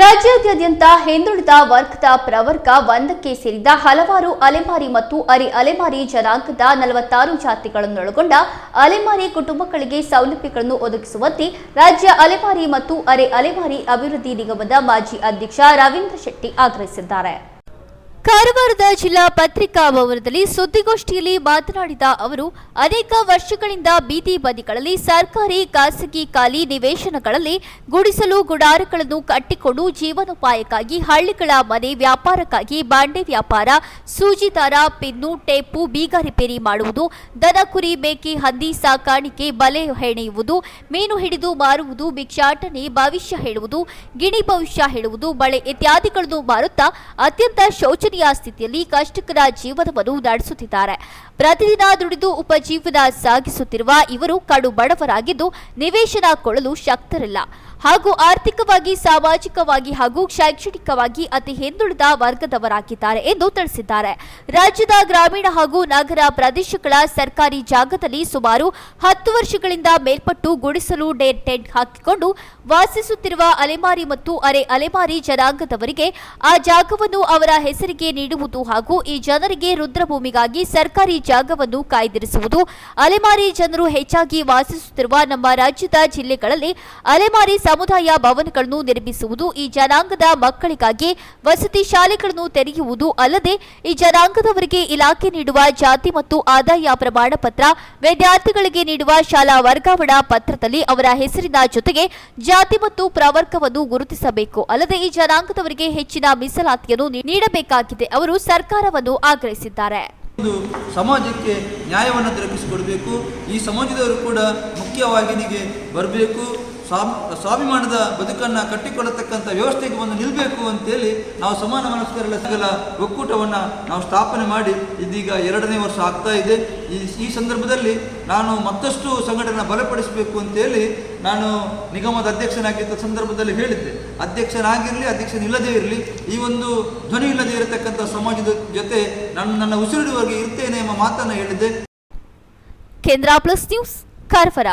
ರಾಜ್ಯಾದ್ಯಂತ ಹಿಂದುಳಿದ ವರ್ಗದ ಪ್ರವರ್ಗ ಒಂದಕ್ಕೆ ಸೇರಿದ ಹಲವಾರು ಅಲೆಮಾರಿ ಮತ್ತು ಅರೆ ಅಲೆಮಾರಿ ಜನಾಂಗದ ನಲವತ್ತಾರು ಜಾತಿಗಳನ್ನೊಳಗೊಂಡ ಅಲೆಮಾರಿ ಕುಟುಂಬಗಳಿಗೆ ಸೌಲಭ್ಯಗಳನ್ನು ಒದಗಿಸುವಂತೆ ರಾಜ್ಯ ಅಲೆಮಾರಿ ಮತ್ತು ಅರೆ ಅಲೆಮಾರಿ ಅಭಿವೃದ್ಧಿ ನಿಗಮದ ಮಾಜಿ ಅಧ್ಯಕ್ಷ ರವೀಂದ್ರ ಶೆಟ್ಟಿ ಆಗ್ರಹಿಸಿದ್ದಾರೆ. ಕಾರವಾರದ ಜಿಲ್ಲಾ ಪತ್ರಿಕಾ ಭವನದಲ್ಲಿ ಸುದ್ದಿಗೋಷ್ಠಿಯಲ್ಲಿ ಮಾತನಾಡಿದ ಅವರು, ಅನೇಕ ವರ್ಷಗಳಿಂದ ಬೀದಿ ಬದಿಗಳಲ್ಲಿ ಸರ್ಕಾರಿ, ಖಾಸಗಿ ಖಾಲಿ ನಿವೇಶನಗಳಲ್ಲಿ ಗುಡಿಸಲು ಗುಡಾರಗಳನ್ನು ಕಟ್ಟಿಕೊಂಡು ಜೀವನೋಪಾಯಕ್ಕಾಗಿ ಹಳ್ಳಿಗಳ ಮನೆ ವ್ಯಾಪಾರಕ್ಕಾಗಿ ಬಾಂಡೆ ವ್ಯಾಪಾರ ಸೂಜಿದಾರ ಪೆನ್ನು, ಟೇಪು ಬೀಗ ರಿಪೇರಿ ಮಾಡುವುದು, ದನ ಕುರಿ ಮೇಕೆ, ಹಂದಿ, ಸಾಕಾಣಿಕೆ, ಬಲೆ ಹೆಣೆಯುವುದು, ಮೀನು ಹಿಡಿದು ಮಾರುವುದು, ಭಿಕ್ಷಾಟನೆ, ಭವಿಷ್ಯ ಹೇಳುವುದು, ಗಿಣಿ ಭವಿಷ್ಯ ಹೇಳುವುದು, ಬಳೆ ಇತ್ಯಾದಿಗಳನ್ನು ಮಾರುತ್ತಾ ಅತ್ಯಂತ ಶೋಚನೀಯ ಸ್ಥಿತಿಯಲ್ಲಿ ಕಷ್ಟಕರ ಜೀವನವನ್ನು ನಡೆಸುತ್ತಿದ್ದಾರೆ. ಪ್ರತಿದಿನ ದುಡಿದು ಉಪಜೀವನ ಸಾಗಿಸುತ್ತಿರುವ ಇವರು ಕಡು ಬಡವರಾಗಿದ್ದು ನಿವೇಶನ ಕೊಳ್ಳಲು ಶಕ್ತರಿಲ್ಲ. ಹಾಗೂ ಆರ್ಥಿಕವಾಗಿ, ಸಾಮಾಜಿಕವಾಗಿ ಹಾಗೂ ಶೈಕ್ಷಣಿಕವಾಗಿ ಅತಿ ಹಿಂದುಳಿದ ವರ್ಗದವರಾಗಿದ್ದಾರೆ ಎಂದು ತಿಳಿಸಿದ್ದಾರೆ. ರಾಜ್ಯದ ಗ್ರಾಮೀಣ ಹಾಗೂ ನಗರ ಪ್ರದೇಶಗಳ ಸರ್ಕಾರಿ ಜಾಗದಲ್ಲಿ ಸುಮಾರು ಹತ್ತು ವರ್ಷಗಳಿಂದ ಮೇಲ್ಪಟ್ಟು ಗುಡಿಸಲು ಟೆಂಟ್ ಹಾಕಿಕೊಂಡು ವಾಸಿಸುತ್ತಿರುವ ಅಲೆಮಾರಿ ಮತ್ತು ಅರೆ ಅಲೆಮಾರಿ ಜನಾಂಗದವರಿಗೆ ಆ ಜಾಗವನ್ನು ಅವರ ಹೆಸರಿಗೆ ನೀಡುವುದು ಹಾಗೂ ಈ ಜನರಿಗೆ ರುದ್ರಭೂಮಿಗಾಗಿ ಸರ್ಕಾರಿ ಜಾಗವನ್ನು ಕಾಯ್ದಿರಿಸುವುದು. ಅಲೆಮಾರಿ ಜನರು ಹೆಚ್ಚಾಗಿ ವಾಸಿಸುತ್ತಿರುವ ನಮ್ಮ ರಾಜ್ಯದ ಜಿಲ್ಲೆಗಳಲ್ಲಿ ಅಲೆಮಾರಿ ಸಮುದಾಯ ಭವನಗಳನ್ನು ನಿರ್ಮಿಸುವುದು ಈ ಜನಾಂಗದ ಮಕ್ಕಳಿಗಾಗಿ ವಸತಿ ಶಾಲೆಗಳನ್ನು ತೆರೆಯುವುದು ಅಲ್ಲದೆ ಈ ಜನಾಂಗದವರಿಗೆ ಇಲಾಖೆ ನೀಡುವ ಜಾತಿ ಮತ್ತು ಆದಾಯ ಪ್ರಮಾಣ ಪತ್ರ, ವಿದ್ಯಾರ್ಥಿಗಳಿಗೆ ನೀಡುವ ಶಾಲಾ ವರ್ಗಾವಣಾ ಪತ್ರದಲ್ಲಿ ಅವರ ಹೆಸರಿನ ಜೊತೆಗೆ ಜಾತಿ ಮತ್ತು ಪ್ರವರ್ಗವನ್ನು ಗುರುತಿಸಬೇಕು. ಅಲ್ಲದೆ ಈ ಜನಾಂಗದವರಿಗೆ ಹೆಚ್ಚಿನ ಮೀಸಲಾತಿಯನ್ನು ನೀಡಬೇಕಾಗಿದೆ. ಅವರು ಸರ್ಕಾರವನ್ನು ಆಗ್ರಹಿಸಿದ್ದಾರೆ. ಒಂದು ಸಮಾಜಕ್ಕೆ ನ್ಯಾಯವನ್ನು ದೊರಕಿಸಿಕೊಡಬೇಕು ಈ ಸಮಾಜದವರು ಕೂಡ ಮುಖ್ಯವಾಗಿ ಇಲ್ಲಿಗೆ ಬರಬೇಕು. ಸ್ವಾಮ್ ಸ್ವಾಭಿಮಾನದ ಬದುಕನ್ನು ಕಟ್ಟಿಕೊಳ್ಳತಕ್ಕಂಥ ವ್ಯವಸ್ಥೆಗೆ ಒಂದು ನಿಲ್ಲಬೇಕು ಅಂತೇಳಿ ನಾವು ಸಮಾನ ಮನಸ್ಕರ ಸಿಗಲ ಒಕ್ಕೂಟವನ್ನು ನಾವು ಸ್ಥಾಪನೆ ಮಾಡಿ ಇದೀಗ ಎರಡನೇ ವರ್ಷ ಆಗ್ತಾ ಇದೆ. ಈ ಈ ಸಂದರ್ಭದಲ್ಲಿ ನಾನು ಮತ್ತಷ್ಟು ಸಂಘಟನೆ ಬಲಪಡಿಸಬೇಕು ಅಂತೇಳಿ ನಾನು ನಿಗಮದ ಅಧ್ಯಕ್ಷನಾಗಿದ್ದ ಸಂದರ್ಭದಲ್ಲಿ ಹೇಳಿದ್ದೆ. ಅಧ್ಯಕ್ಷನಾಗಿರಲಿ, ಅಧ್ಯಕ್ಷನಿಲ್ಲದೇ ಇರಲಿ, ಈ ಒಂದು ಧ್ವನಿ ಇಲ್ಲದೆ ಇರತಕ್ಕಂಥ ಸಮಾಜದ ಜೊತೆ ನಾನು ನನ್ನ ಉಸಿರಿಡುವವರೆಗೆ ಇರ್ತೇನೆ ಎಂಬ ಮಾತನ್ನು ಹೇಳಿದ್ದೆ. ಕೇಂದ್ರ ಪ್ಲಸ್ ನ್ಯೂಸ್ ಕಾರವಾರ